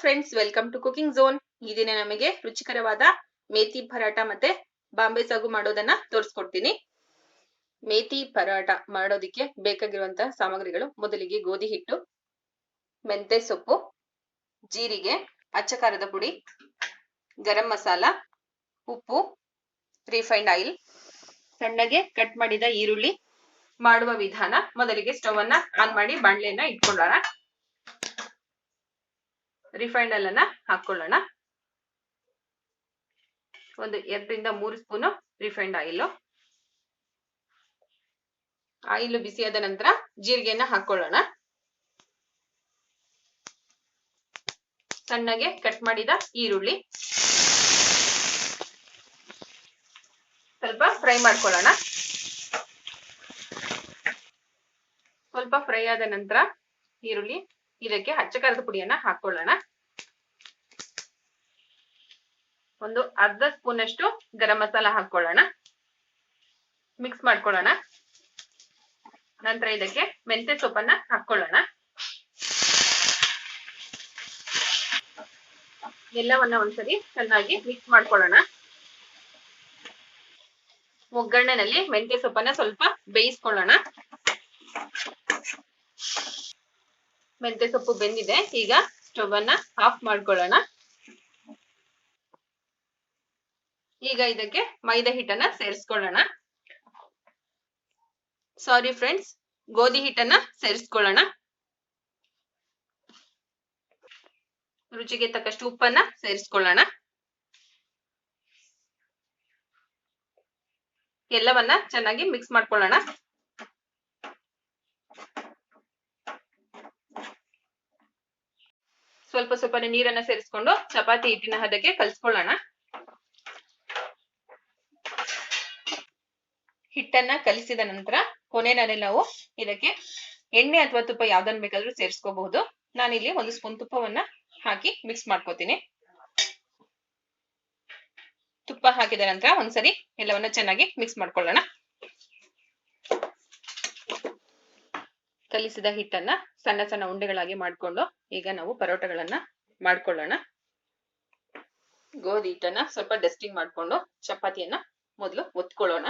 Friends welcome to cooking zone ಈ ದಿನ ನಮಗೆ ರುಚಿಕರವಾದ ಮೇತಿ ಪರಾಟ ಮತ್ತೆ ಬಾಂಬೆ ಸಾಗು ಮಾಡೋದನ್ನ ತೋರಿಸ್ಕೊಡ್ತೀನಿ. ಮೇತಿ ಪರಾಟ ಮಾಡೋದಿಕ್ಕೆ ಬೇಕಾಗಿರುವಂತಹ ಸಾಮಗ್ರಿಗಳು ಮೊದಲಿಗೆ ಗೋಧಿ ಹಿಟ್ಟು, ಮೆಂತೆ ಸೊಪ್ಪು, ಜೀರಿಗೆ, ಅಚ್ಚಕಾರದ ಪುಡಿ, ಗರಂ ಮಸಾಲ, ಉಪ್ಪು ರಿಫೈಂಡ್ ಆಯಿಲ್ ಸಣ್ಣಗೆ ಕಟ್ ಮಾಡಿದ ಈರುಳ್ಳಿ, ಮಾಡುವ ವಿಧಾನ ಮೊದಲಿಗೆ ಸ್ಟವ್ ಅನ್ನ ಆನ್ ಮಾಡಿ ಬಾಣಲೆಯನ್ನ ಇಟ್ಕೊಳ್ಳೋಣ. ರಿಫೈಂಡ್ ಅನ್ನ ಹಾಕೊಳ್ಳೋಣ. ಒಂದು ಎರಡರಿಂದ ಮೂರು ಸ್ಪೂನು ರಿಫೈಂಡ್ ಆಯಿಲ್ ಆಯಿಲ್ ಬಿಸಿಯಾದ ನಂತರ ಜೀರಿಗೆಯನ್ನ ಹಾಕೊಳ್ಳೋಣ. ಸಣ್ಣಗೆ ಕಟ್ ಮಾಡಿದ ಈರುಳ್ಳಿ. ಸ್ವಲ್ಪ ಫ್ರೈ ಮಾಡ್ಕೊಳ್ಳೋಣ. ಸ್ವಲ್ಪ ಫ್ರೈ ಆದ ನಂತರ ಈರುಳ್ಳಿ. ಇದಕ್ಕೆ ಹಚ್ಚಕಾರದ ಪುಡಿಯನ್ನ ಹಾಕೊಳ್ಳೋಣ. ಒಂದು ಅರ್ಧ ಸ್ಪೂನ್ ಅಷ್ಟು ಗರಂ ಮಸಾಲ ಹಾಕೊಳ್ಳೋಣ. ಮಿಕ್ಸ್ ಮಾಡ್ಕೊಳ್ಳೋಣ. ನಂತರ ಇದಕ್ಕೆ ಮೆಂತೆ ಸೊಪ್ಪನ್ನ ಹಾಕೊಳ್ಳೋಣ. ಎಲ್ಲವನ್ನ ಒಂದ್ಸರಿ ಚೆನ್ನಾಗಿ ಮಿಕ್ಸ್ ಮಾಡ್ಕೊಳ್ಳೋಣ. ಒಗ್ಗರಣೆನಲ್ಲಿ ಮೆಂತೆ ಸೊಪ್ಪನ್ನ ಸ್ವಲ್ಪ ಬೇಯಿಸ್ಕೊಳ್ಳೋಣ. ಮೆಂತೆ ಸೊಪ್ಪು ಬೆಂದಿದೆ, ಈಗ ಸ್ಟವ್ ಅನ್ನ ಆಫ್ ಮಾಡ್ಕೊಳ್ಳೋಣ. ಈಗ ಇದಕ್ಕೆ ಮೈದಾ ಹಿಟ್ಟನ್ನ ಸೇರಿಸ್ಕೊಳ್ಳೋಣ. ಸಾರಿ ಫ್ರೆಂಡ್ಸ್ ಗೋಧಿ ಹಿಟ್ಟನ್ನ ಸೇರಿಸ್ಕೊಳ್ಳೋಣ. ರುಚಿಗೆ ತಕ್ಕಷ್ಟು ಉಪ್ಪನ್ನ ಸೇರಿಸ್ಕೊಳ್ಳೋಣ. ಎಲ್ಲವನ್ನ ಚೆನ್ನಾಗಿ ಮಿಕ್ಸ್ ಮಾಡ್ಕೊಳ್ಳೋಣ. ಸ್ವಲ್ಪ ಸ್ವಲ್ಪ ನೀರನ್ನ ಸೇರಿಸ್ಕೊಂಡು ಚಪಾತಿ ಹಿಟ್ಟಿನ ಹದಕ್ಕೆ ಕಲ್ಸ್ಕೊಳ್ಳೋಣ. ಹಿಟ್ಟನ್ನ ಕಲಿಸಿದ ನಂತರ ಕೊನೆನಲ್ಲಿ ನಾವು ಇದಕ್ಕೆ ಎಣ್ಣೆ ಅಥವಾ ತುಪ್ಪ ಯಾವ್ದನ್ ಬೇಕಾದ್ರೂ ಸೇರಿಸ್ಕೋಬಹುದು. ನಾನಿಲ್ಲಿ ಒಂದು ಸ್ಪೂನ್ ತುಪ್ಪವನ್ನ ಹಾಕಿ ಮಿಕ್ಸ್ ಮಾಡ್ಕೋತೀನಿ. ತುಪ್ಪ ಹಾಕಿದ ನಂತರ ಒಂದ್ಸರಿ ಎಲ್ಲವನ್ನ ಚೆನ್ನಾಗಿ ಮಿಕ್ಸ್ ಮಾಡ್ಕೊಳ್ಳೋಣ. ಕಲಿಸಿದ ಹಿಟ್ಟನ್ನ ಸಣ್ಣ ಸಣ್ಣ ಉಂಡೆಗಳಾಗಿ ಮಾಡ್ಕೊಂಡು ಈಗ ನಾವು ಪರೋಟಗಳನ್ನ ಮಾಡ್ಕೊಳ್ಳೋಣ. ಗೋಧಿ ಹಿಟ್ಟನ್ನ ಸ್ವಲ್ಪ ಡಸ್ಟಿಂಗ್ ಮಾಡ್ಕೊಂಡು ಚಪಾತಿಯನ್ನ ಮೊದಲು ಒತ್ಕೊಳ್ಳೋಣ.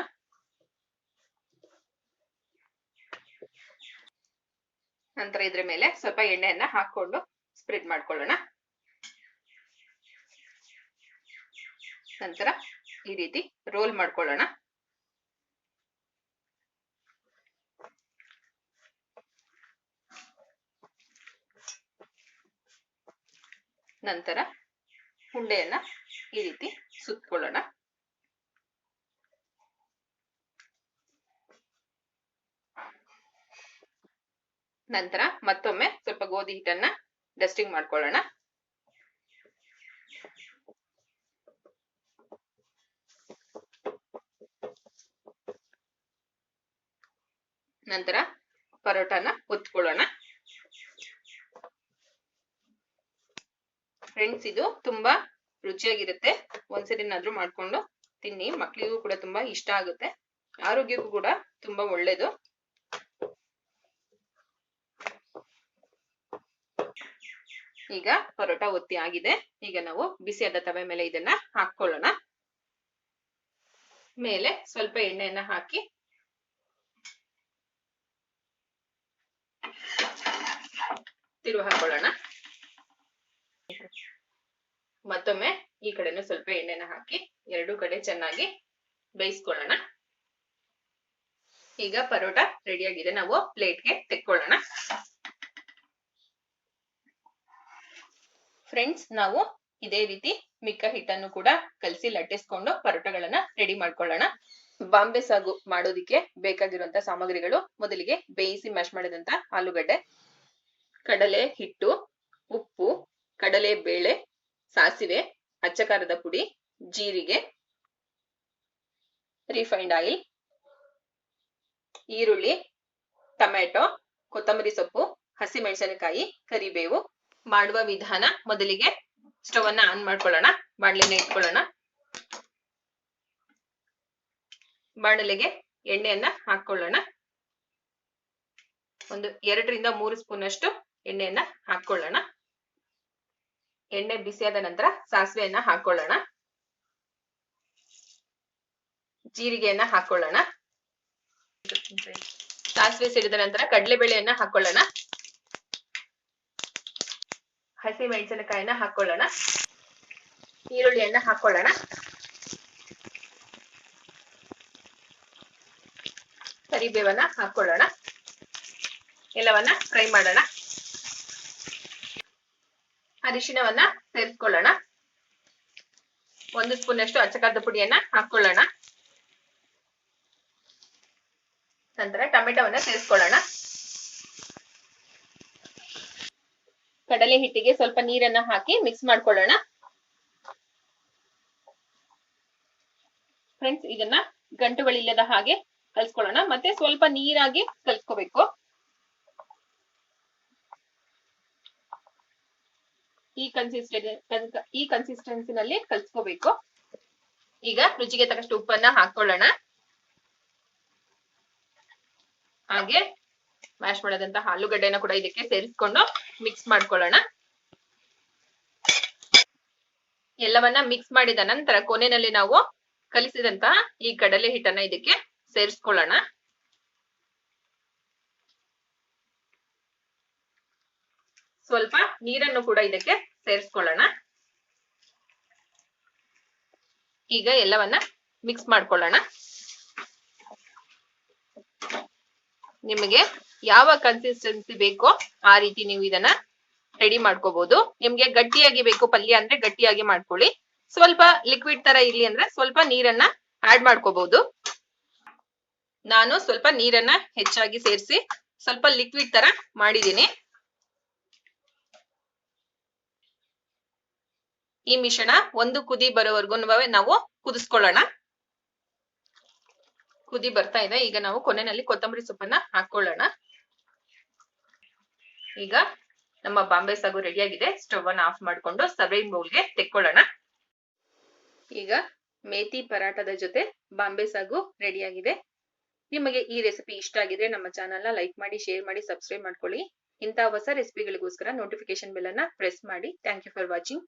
ನಂತರ ಇದ್ರ ಮೇಲೆ ಸ್ವಲ್ಪ ಎಣ್ಣೆಯನ್ನ ಹಾಕೊಂಡು ಸ್ಪ್ರೆಡ್ ಮಾಡ್ಕೊಳ್ಳೋಣ. ನಂತರ ಈ ರೀತಿ ರೋಲ್ ಮಾಡ್ಕೊಳ್ಳೋಣ. ನಂತರ ಉಂಡೆಯನ್ನ ಈ ರೀತಿ ಸುತ್ಕೊಳ್ಳೋಣ. ನಂತರ ಮತ್ತೊಮ್ಮೆ ಸ್ವಲ್ಪ ಗೋಧಿ ಹಿಟ್ಟನ್ನ ಡಸ್ಟಿಂಗ್ ಮಾಡ್ಕೊಳ್ಳೋಣ. ನಂತರ ಪರೋಟಾನ ಒತ್ಕೊಳ್ಳೋಣ. ಫ್ರೆಂಡ್ಸ್ ಇದು ತುಂಬಾ ರುಚಿಯಾಗಿರುತ್ತೆ. ಒಂದ್ಸರಿನಾದ್ರೂ ಮಾಡ್ಕೊಂಡು ತಿನ್ನಿ. ಮಕ್ಳಿಗೂ ಕೂಡ ತುಂಬಾ ಇಷ್ಟ ಆಗುತ್ತೆ. ಆರೋಗ್ಯಕ್ಕೂ ಕೂಡ ತುಂಬಾ ಒಳ್ಳೇದು. ಈಗ ಪರೋಟ ಒತ್ತಿ ಆಗಿದೆ. ಈಗ ನಾವು ಬಿಸಿಯಾದ ತವೆ ಮೇಲೆ ಇದನ್ನ ಹಾಕೊಳ್ಳೋಣ ಮೇಲೆ ಸ್ವಲ್ಪ ಎಣ್ಣೆಯನ್ನ ಹಾಕಿ. ತಿರುವು ಹಾಕೊಳ್ಳೋಣ ಮತ್ತೊಮ್ಮೆ ಈ ಕಡೆನೂ ಸ್ವಲ್ಪ ಎಣ್ಣೆನ ಹಾಕಿ ಎರಡು ಕಡೆ ಚೆನ್ನಾಗಿ ಬೇಯಿಸ್ಕೊಳ್ಳೋಣ. ಈಗ ಪರೋಟ ರೆಡಿ ಆಗಿದೆ ನಾವು ಪ್ಲೇಟ್ಗೆ ತೆಕ್ಕೊಳ್ಳೋಣ. ಫ್ರೆಂಡ್ಸ್, ನಾವು ಇದೇ ರೀತಿ ಮಿಕ್ಕ ಹಿಟ್ಟನ್ನು ಕೂಡ ಕಲಸಿ ಲಟ್ಟಿಸ್ಕೊಂಡು ಪರೋಟಗಳನ್ನ ರೆಡಿ ಮಾಡ್ಕೊಳ್ಳೋಣ. ಬಾಂಬೆ ಸಾಗು ಮಾಡೋದಿಕ್ಕೆ ಬೇಕಾಗಿರುವಂತ ಸಾಮಗ್ರಿಗಳು ಮೊದಲಿಗೆ ಬೇಯಿಸಿ ಮ್ಯಾಶ್ ಮಾಡಿದಂತ ಆಲೂಗಡ್ಡೆ, ಕಡಲೆ ಹಿಟ್ಟು, ಉಪ್ಪು, ಕಡಲೆ ಬೇಳೆ ಸಾಸಿವೆ, ಅಚ್ಚಕಾರದ ಪುಡಿ, ಜೀರಿಗೆ ರಿಫೈಂಡ್ ಆಯಿಲ್ ಈರುಳ್ಳಿ ಟೊಮೆಟೊ ಕೊತ್ತಂಬರಿ ಸೊಪ್ಪು, ಹಸಿಮೆಣಸಿನಕಾಯಿ, ಕರಿಬೇವು. ಮಾಡುವ ವಿಧಾನ ಮೊದಲಿಗೆ ಸ್ಟವ್ ಅನ್ನ ಆನ್ ಮಾಡ್ಕೊಳ್ಳೋಣ. ಬಾಣಲೆನ ಇಟ್ಕೊಳ್ಳೋಣ. ಬಾಣಲೆಗೆ ಎಣ್ಣೆಯನ್ನ ಹಾಕೊಳ್ಳೋಣ ಒಂದು ಎರಡರಿಂದ ಮೂರು ಸ್ಪೂನ್ ಅಷ್ಟು ಎಣ್ಣೆಯನ್ನ ಹಾಕೊಳ್ಳೋಣ ಎಣ್ಣೆ ಬಿಸಿಯಾದ ನಂತರ ಸಾಸಿವೆಯನ್ನ ಹಾಕೊಳ್ಳೋಣ. ಜೀರಿಗೆಯನ್ನ ಹಾಕೊಳ್ಳೋಣ. ಸಾಸಿವೆ ಸಿಡಿದ ನಂತರ ಕಡಲೆಬೇಳೆಯನ್ನ ಹಾಕೊಳ್ಳೋಣ. ಹಸಿ ಮೆಣಸಿನಕಾಯಿನ ಹಾಕೊಳ್ಳೋಣ. ಈರುಳ್ಳಿಯನ್ನ ಹಾಕೊಳ್ಳೋಣ. ಕರಿಬೇವನ್ನ ಹಾಕೊಳ್ಳೋಣ. ಎಲ್ಲವನ್ನ ಫ್ರೈ ಮಾಡೋಣ. ಅರಿಶಿಣವನ್ನ ಸೇರಿಸ್ಕೊಳ್ಳೋಣ ಒಂದು ಸ್ಪೂನ್ ಅಷ್ಟು ಅಚ್ಚಕಾರದ ಪುಡಿಯನ್ನ ಹಾಕೊಳ್ಳೋಣ. ನಂತರ ಟೊಮೆಟೊವನ್ನ ಸೇರಿಸ್ಕೊಳ್ಳೋಣ ಕಡಲೆ ಹಿಟ್ಟಿಗೆ ಸ್ವಲ್ಪ ನೀರನ್ನ ಹಾಕಿ ಮಿಕ್ಸ್ ಮಾಡ್ಕೊಳ್ಳೋಣ. ಫ್ರೆಂಡ್ಸ್ ಇದನ್ನ ಗಂಟುಗಳಿಲ್ಲದ ಹಾಗೆ ಕಲ್ಸ್ಕೊಳ್ಳೋಣ. ಮತ್ತೆ ಸ್ವಲ್ಪ ನೀರಾಗಿ ಕಲ್ಸ್ಕೋಬೇಕು. ಈ ಕನ್ಸಿಸ್ಟೆನ್ಸಿ ಈ ಕನ್ಸಿಸ್ಟೆನ್ಸಿನಲ್ಲಿ ಕಲ್ಸ್ಕೋಬೇಕು ಈಗ ರುಚಿಗೆ ತಕ್ಕಷ್ಟು ಉಪ್ಪನ್ನ ಹಾಕೊಳ್ಳೋಣ. ಹಾಗೆ ಮ್ಯಾಶ್ ಮಾಡದಂತ ಆಲೂಗಡ್ಡೆನ ಕೂಡ ಇದಕ್ಕೆ ಸೇರಿಸ್ಕೊಂಡು ಮಿಕ್ಸ್ ಮಾಡ್ಕೊಳ್ಳೋಣ. ಎಲ್ಲವನ್ನ ಮಿಕ್ಸ್ ಮಾಡಿದ ನಂತರ ಕೊನೆಯಲ್ಲಿ ನಾವು ಕಲಿಸಿದಂತಹ ಈ ಕಡಲೆ ಹಿಟ್ಟನ್ನ ಇದಕ್ಕೆ ಸೇರಿಸ್ಕೊಳ್ಳೋಣ. ಸ್ವಲ್ಪ ನೀರನ್ನು ಕೂಡ ಇದಕ್ಕೆ ಸೇರಿಸ್ಕೊಳ್ಳೋಣ. ಈಗ ಎಲ್ಲವನ್ನ ಮಿಕ್ಸ್ ಮಾಡ್ಕೊಳ್ಳೋಣ. ನಿಮಗೆ ಯಾವ ಕನ್ಸಿಸ್ಟೆನ್ಸಿ ಬೇಕೋ ಆ ರೀತಿ ನೀವು ಇದನ್ನ ರೆಡಿ ಮಾಡ್ಕೋಬಹುದು ನಿಮ್ಗೆ ಗಟ್ಟಿಯಾಗಿ ಬೇಕು ಪಲ್ಯ ಅಂದ್ರೆ ಗಟ್ಟಿಯಾಗಿ ಮಾಡ್ಕೊಳ್ಳಿ. ಸ್ವಲ್ಪ ಲಿಕ್ವಿಡ್ ತರ ಇರ್ಲಿ ಅಂದ್ರೆ ಸ್ವಲ್ಪ ನೀರನ್ನ ಆಡ್ ಮಾಡ್ಕೋಬಹುದು ನಾನು ಸ್ವಲ್ಪ ನೀರನ್ನ ಹೆಚ್ಚಾಗಿ ಸೇರಿಸಿ ಸ್ವಲ್ಪ ಲಿಕ್ವಿಡ್ ತರ ಮಾಡಿದೀನಿ ಈ ಮಿಶ್ರಣ ಒಂದು ಕುದಿ ಬರೋವರೆಗೂ ನಾವು ಕುದಿಸ್ಕೊಳ್ಳೋಣ. ಕುದಿ ಬರ್ತಾ ಇದೆ. ಈಗ ನಾವು ಕೊನೆಯಲ್ಲಿ ಕೊತ್ತಂಬರಿ ಸೊಪ್ಪನ್ನ ಹಾಕೊಳ್ಳೋಣ ಈಗ ನಮ್ಮ ಬಾಂಬೆ ಸಾಗು ರೆಡಿಯಾಗಿದೆ. ಸ್ಟವ್ ಅನ್ನ ಆಫ್ ಮಾಡ್ಕೊಂಡು ಸರ್ವಿಂಗ್ ಬೌಲ್ಗೆ ತೆಕ್ಕೊಳ್ಳೋಣ. ಈಗ ಮೇತಿ ಪರಾಟದ ಜೊತೆ ಬಾಂಬೆ ಸಾಗು ರೆಡಿಯಾಗಿದೆ. ನಿಮಗೆ ಈ ರೆಸಿಪಿ ಇಷ್ಟ ಆಗಿದ್ರೆ ನಮ್ಮ ಚಾನಲ್ನ ಲೈಕ್ ಮಾಡಿ, ಶೇರ್ ಮಾಡಿ, ಸಬ್ಸ್ಕ್ರೈಬ್ ಮಾಡ್ಕೊಳ್ಳಿ. ಇಂತಹ ಹೊಸ ರೆಸಿಪಿಗಳಿಗೋಸ್ಕರ ನೋಟಿಫಿಕೇಶನ್ ಬೆಲ್ ಅನ್ನ ಪ್ರೆಸ್ ಮಾಡಿ. Thank you for watching.